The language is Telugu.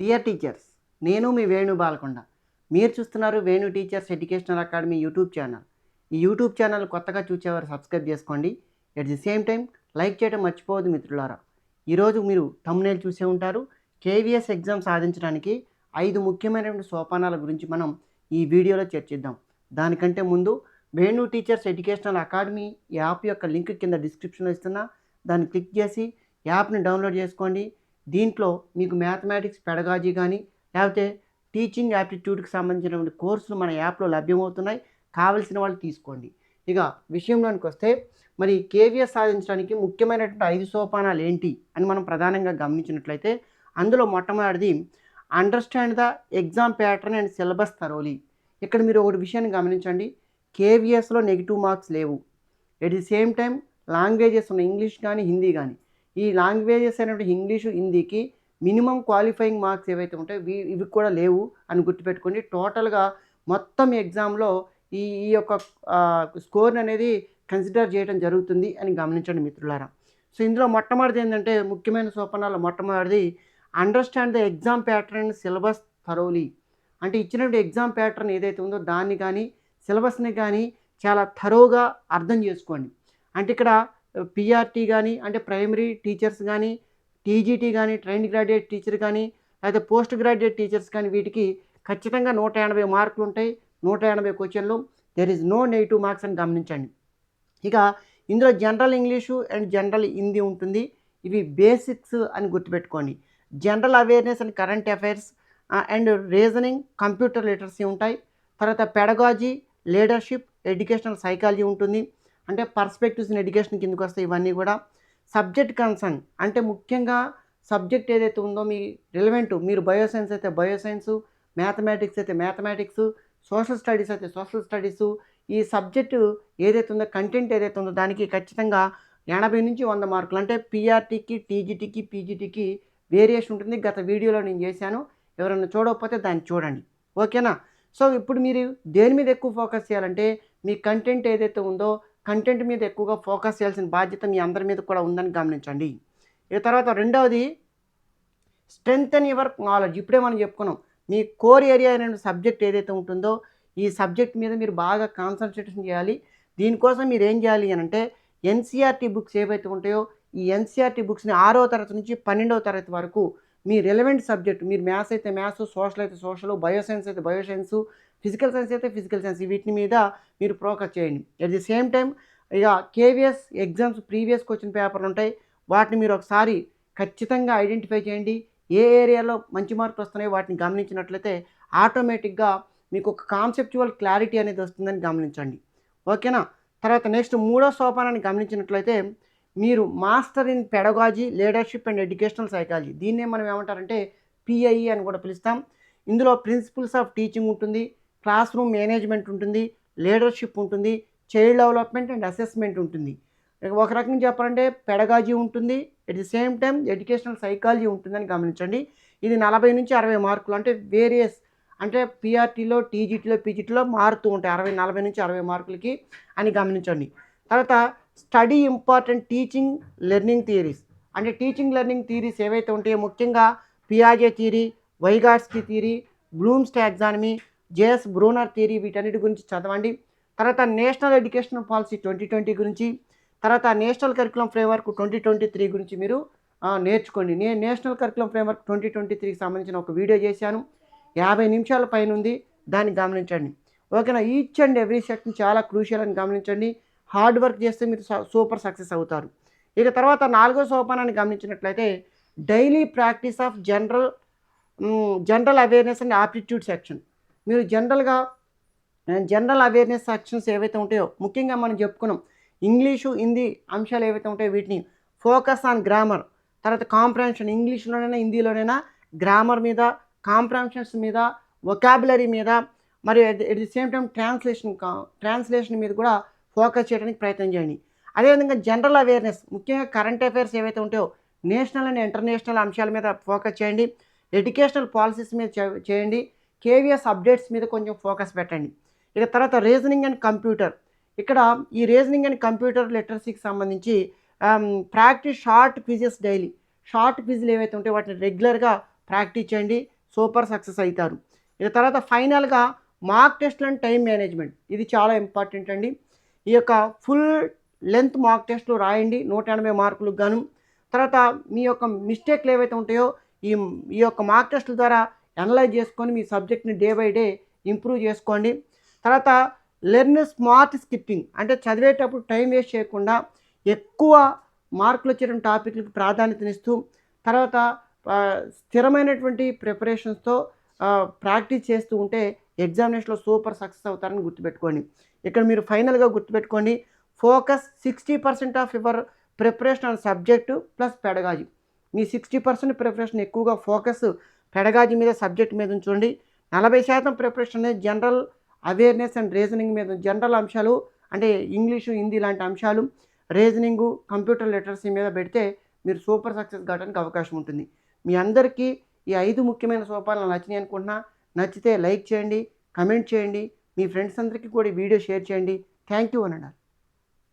డియర్ టీచర్స్ నేను మీ వేణు బాలకొండ. మీరు చూస్తున్నారు Venu teachers educational academy YouTube channel ఈ యూట్యూబ్ ఛానల్ కొత్తగా చూసేవారు సబ్స్క్రైబ్ చేసుకోండి. At the same time like చేయడం మర్చిపోవద్దు మిత్రులారా. ఈరోజు మీరు తమ్నేల్ చూసే ఉంటారు. కేవీఎస్ ఎగ్జామ్ సాధించడానికి ఐదు ముఖ్యమైనటువంటి సోపానాల గురించి మనం ఈ వీడియోలో చర్చిద్దాం. దానికంటే ముందు Venu teachers educational academy app యొక్క లింక్ కింద డిస్క్రిప్షన్లో ఇస్తున్నా. దాన్ని క్లిక్ చేసి యాప్ని డౌన్లోడ్ చేసుకోండి. దీంట్లో మీకు మ్యాథమెటిక్స్ పెడగాజీ కానీ లేకపోతే టీచింగ్ యాప్టిట్యూడ్కి సంబంధించినటువంటి కోర్సులు మన యాప్లో లభ్యమవుతున్నాయి. కావలసిన వాళ్ళు తీసుకోండి. ఇక విషయంలోనికి వస్తే మరి కేవీఎస్ సాధించడానికి ముఖ్యమైనటువంటి ఐదు సోపానాలు ఏంటి అని మనం ప్రధానంగా గమనించినట్లయితే అందులో మొట్టమొదటిది understand the exam pattern and syllabus thoroughly ఇక్కడ మీరు ఒకటి విషయాన్ని గమనించండి. కేవీఎస్లో నెగిటివ్ మార్క్స్ లేవు. At the same time languages ఉన్న ఇంగ్లీష్ కానీ హిందీ కానీ ఈ లాంగ్వేజెస్ అనేటువంటి ఇంగ్లీషు హిందీకి మినిమం క్వాలిఫైయింగ్ మార్క్స్ ఏవైతే ఉంటాయో ఇవి ఇవి కూడా లేవు అని గుర్తుపెట్టుకోండి. టోటల్గా మొత్తం ఎగ్జామ్లో ఈ ఈ యొక్క స్కోర్ అనేది కన్సిడర్ చేయడం జరుగుతుంది అని గమనించండి మిత్రులారా. సో ఇందులో మొట్టమొదటిది ఏంటంటే ముఖ్యమైన సోపనాలు మొట్టమొదటిది understand the exam pattern syllabus thoroughly అంటే ఇచ్చినటువంటి ఎగ్జామ్ ప్యాటర్న్ ఏదైతే ఉందో దాన్ని కానీ సిలబస్ని కానీ చాలా థరోగా అర్థం చేసుకోండి. అంటే ఇక్కడ పిఆర్టీ కానీ అంటే ప్రైమరీ టీచర్స్ కానీ టీజీటీ కానీ ట్రైన్ గ్రాడ్యుయేట్ టీచర్ కానీ లేదా పోస్ట్ గ్రాడ్యుయేట్ టీచర్స్ కానీ వీటికి ఖచ్చితంగా నూట ఎనభై మార్కులు ఉంటాయి నూట ఎనభై క్వశ్చన్లు. There is no negative marks అని గమనించండి. ఇక ఇందులో general English and general Hindi ఉంటుంది. ఇవి బేసిక్స్ అని గుర్తుపెట్టుకోండి. General awareness and current affairs and reasoning computer literacy ఉంటాయి. తర్వాత పెడగాజీ లీడర్షిప్ ఎడ్యుకేషనల్ సైకాలజీ ఉంటుంది. అంటే పర్స్పెక్టివ్స్ ఇన్ ఎడ్యుకేషన్ కిందకు వస్తాయి ఇవన్నీ కూడా సబ్జెక్ట్ కన్సర్న్ అంటే ముఖ్యంగా సబ్జెక్ట్ ఏదైతే ఉందో మీ రిలవెంట్ మీరు బయోసైన్స్ అయితే బయోసైన్స్ మ్యాథమెటిక్స్ అయితే మ్యాథమెటిక్స్ సోషల్ స్టడీస్ అయితే సోషల్ స్టడీస్ ఈ సబ్జెక్టు ఏదైతే ఉందో కంటెంట్ ఏదైతే ఉందో దానికి ఖచ్చితంగా ఎనభై నుంచి వంద మార్కులు. అంటే పీఆర్టీకి టీజీటీకి పీజీటీకి వేరియేషన్ ఉంటుంది. గత వీడియోలో నేను చేశాను. ఎవరైనా చూడకపోతే దాన్ని చూడండి. ఓకేనా? సో ఇప్పుడు మీరు దేని మీద ఎక్కువ ఫోకస్ చేయాలంటే మీ కంటెంట్ ఏదైతే ఉందో కంటెంట్ మీద ఎక్కువగా ఫోకస్ చేయాల్సిన బాధ్యత మీ అందరి మీద కూడా ఉందని గమనించండి. ఈ తర్వాత రెండవది స్ట్రెంగ్త్ అండ్ యువర్ నాలెడ్జ్ ఇప్పుడే మనం చెప్పుకున్నాం మీ కోర్ ఏరియా అనే సబ్జెక్ట్ ఏదైతే ఉంటుందో ఈ సబ్జెక్ట్ మీద మీరు బాగా కాన్సన్ట్రేషన్ చేయాలి. దీనికోసం మీరు ఏం చేయాలి అని అంటే ఎన్సీఆర్టీ బుక్స్ ఏవైతే ఉంటాయో ఈ ఎన్సీఆర్టీ బుక్స్ని ఆరో తరగతి నుంచి పన్నెండవ తరగతి వరకు మీ రిలవెంట్ సబ్జెక్ట్ మీరు మ్యాథ్స్ అయితే మ్యాథ్స్ సోషల్ అయితే సోషల్ బయోసైన్స్ అయితే బయోసైన్స్ ఫిజికల్ సైన్స్ అయితే ఫిజికల్ సైన్స్. వీటి మీద మీరు ఫోకస్ చేయండి. అట్ ది సేమ్ టైం ఇక కేవీఎస్ ఎగ్జామ్స్ ప్రీవియస్ క్వశ్చన్ పేపర్లు ఉంటాయి. వాటిని మీరు ఒకసారి ఖచ్చితంగా ఐడెంటిఫై చేయండి. ఏ ఏరియాలో మంచి మార్కులు వస్తున్నాయో వాటిని గమనించినట్లయితే ఆటోమేటిక్గా మీకు ఒక కాన్సెప్చువల్ క్లారిటీ అనేది వస్తుందని గమనించండి. ఓకేనా తర్వాత నెక్స్ట్ మూడో సోపానాన్ని గమనించినట్లయితే మీరు master in pedagogy leadership and educational psychology దీన్నే మనం ఏమంటారంటే పిఐఈ అని కూడా పిలుస్తాం. ఇందులో ప్రిన్సిపల్స్ ఆఫ్ టీచింగ్ ఉంటుంది. క్లాస్ రూమ్ మేనేజ్మెంట్ ఉంటుంది లీడర్షిప్ ఉంటుంది చైల్డ్ డెవలప్మెంట్ అండ్ అసెస్మెంట్ ఉంటుంది. ఒక రకంగా చెప్పాలంటే పెడగాజీ ఉంటుంది at the same time educational psychology ఉంటుందని గమనించండి. ఇది నలభై నుంచి అరవై మార్కులు అంటే వేరియస్ అంటే పిఆర్టీలో టీజీటీలో పీజీటీలో మారుతూ ఉంటాయి అరవై నలభై నుంచి అరవై మార్కులకి అని గమనించండి. తర్వాత study important teaching learning theories. అంటే టీచింగ్ లెర్నింగ్ థియరీస్ ఏవైతే ఉంటాయో ముఖ్యంగా పియాజే theory Vygotsky theory Bloom's taxonomy JS Bruner theory వీటన్నిటి గురించి చదవండి. తర్వాత national education policy twenty twenty గురించి తర్వాత national curriculum framework twenty twenty three గురించి మీరు నేర్చుకోండి. నేను national curriculum framework twenty twenty త్రీకి సంబంధించిన ఒక వీడియో చేశాను. యాభై నిమిషాల పైన ఉంది దాన్ని గమనించండి. ఓకేనా? ఈచ్ అండ్ ఎవ్రీ సెక్షన్ చాలా క్రూషియల్ అని గమనించండి. హార్డ్ వర్క్ చేస్తే మీరు సూపర్ సక్సెస్ అవుతారు. ఇక తర్వాత నాలుగో సోపానాన్ని గమనించినట్లయితే daily practice of general general awareness and aptitude section. మీరు జనరల్గా జనరల్ అవేర్నెస్ యాక్షన్స్ ఏవైతే ఉంటాయో ముఖ్యంగా మనం చెప్పుకున్నాం ఇంగ్లీషు హిందీ అంశాలు ఏవైతే ఉంటాయో వీటిని ఫోకస్ ఆన్ గ్రామర్ తర్వాత కాంప్రహెన్షన్ ఇంగ్లీష్లోనైనా హిందీలోనైనా గ్రామర్ మీద కాంప్రహెన్షన్స్ మీద వొకాబులరీ మీద మరియు at the same time translation translation మీద కూడా ఫోకస్ చేయడానికి ప్రయత్నం చేయండి. అదేవిధంగా జనరల్ అవేర్నెస్ ముఖ్యంగా కరెంట్ అఫైర్స్ ఏవైతే ఉంటాయో నేషనల్ అండ్ ఇంటర్నేషనల్ అంశాల మీద ఫోకస్ చేయండి ఎడ్యుకేషనల్ పాలసీస్ మీద చేయండి కేవీఎస్ అప్డేట్స్ మీద కొంచెం ఫోకస్ పెట్టండి. ఇక తర్వాత రీజనింగ్ అండ్ కంప్యూటర్. ఇక్కడ ఈ రీజనింగ్ అండ్ కంప్యూటర్ లిటరసీకి సంబంధించి practice short quizzes daily. Short క్విజ్లు ఏవైతే ఉంటాయో వాటిని రెగ్యులర్గా ప్రాక్టీస్ చేయండి. సూపర్ సక్సెస్ అవుతారు. ఇక తర్వాత ఫైనల్గా మార్క్ టెస్ట్లు అండ్ టైం మేనేజ్మెంట్. ఇది చాలా ఇంపార్టెంట్ అండి. ఈ యొక్క ఫుల్ లెంత్ మార్క్ టెస్ట్లు రాయండి. నూట ఎనభై మార్కులకు గాను. తర్వాత మీ యొక్క మిస్టేక్లు ఏవైతే ఉంటాయో ఈ ఈ యొక్క మార్క్ టెస్ట్ల ద్వారా అనలైజ్ చేసుకొని మీ సబ్జెక్ట్ని డే బై డే ఇంప్రూవ్ చేసుకోండి. తర్వాత లెర్న్ స్మార్ట్ స్కిప్పింగ్ అంటే చదివేటప్పుడు టైం వేస్ట్ చేయకుండా ఎక్కువ మార్కులు వచ్చేటువంటి టాపిక్లకు ప్రాధాన్యతనిస్తూ తర్వాత స్థిరమైనటువంటి ప్రిపరేషన్స్తో ప్రాక్టీస్ చేస్తూ ఉంటే ఎగ్జామినేషన్లో సూపర్ సక్సెస్ అవుతారని గుర్తుపెట్టుకోండి. ఇక్కడ మీరు ఫైనల్గా గుర్తుపెట్టుకోండి. Focus sixty percent of your preparation on subject plus pedagogy me sixty percent preparation ఎక్కువగా ఫోకస్ పెడగాజీ మీద సబ్జెక్ట్ మీద ఉంచండి. నలభై శాతం ప్రిపరేషన్ అనేది జనరల్ అవేర్నెస్ అండ్ రీజనింగ్ మీద జనరల్ అంశాలు అంటే ఇంగ్లీషు హిందీ లాంటి అంశాలు రీజనింగు కంప్యూటర్ లిటరసీ మీద పెడితే మీరు సూపర్ సక్సెస్ కావడానికి అవకాశం ఉంటుంది. మీ అందరికీ ఈ ఐదు ముఖ్యమైన సోపానాలు నచ్చినాయి అనుకుంటున్నా. నచ్చితే లైక్ చేయండి కమెంట్ చేయండి. మీ ఫ్రెండ్స్ అందరికీ కూడా వీడియో షేర్ చేయండి. థ్యాంక్ యూ అనండి